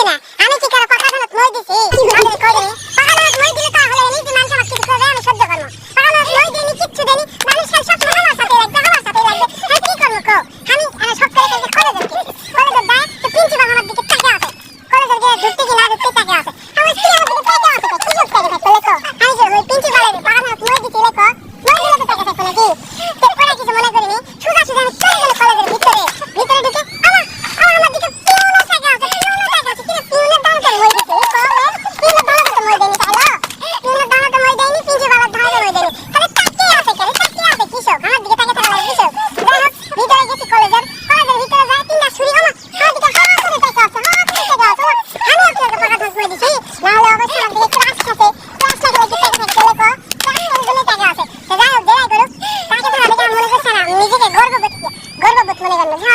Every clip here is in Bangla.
বুঝি না আমি কি কারও পাকা ধানত মই দিছি? আমি কই দিনি পাকা ধানত মই দিলে তা হলে নিজে মানুষ আমাকে কিছু করবে আমি সহ্য করব। পাকা ধানত মই দিনি কিচ্ছু দিনি মানুষ সব সব আমার সাথে লাগবে আমার সাথে লাগবে আমি কি করব কও আমি আমি সব করে করে করে দেব করে দেব দাই তো পিঞ্চি বাবা দিকে তাকিয়ে আছে করে দেব যে ধরতে কি না ধরতে আছে আমার কি আমার দিকে তাকিয়ে আছে কি করতে গেছে কলে কও আমি যে ওই পিঞ্চি বাবা পাকা ধানত মই দিছি লেখো। মই দিলে তো তাকিয়ে থাকে কি তো করে কিছু মনে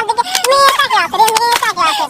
ওদিকে মেয়ে তাকে আসে রে মেয়ে তাকে আসে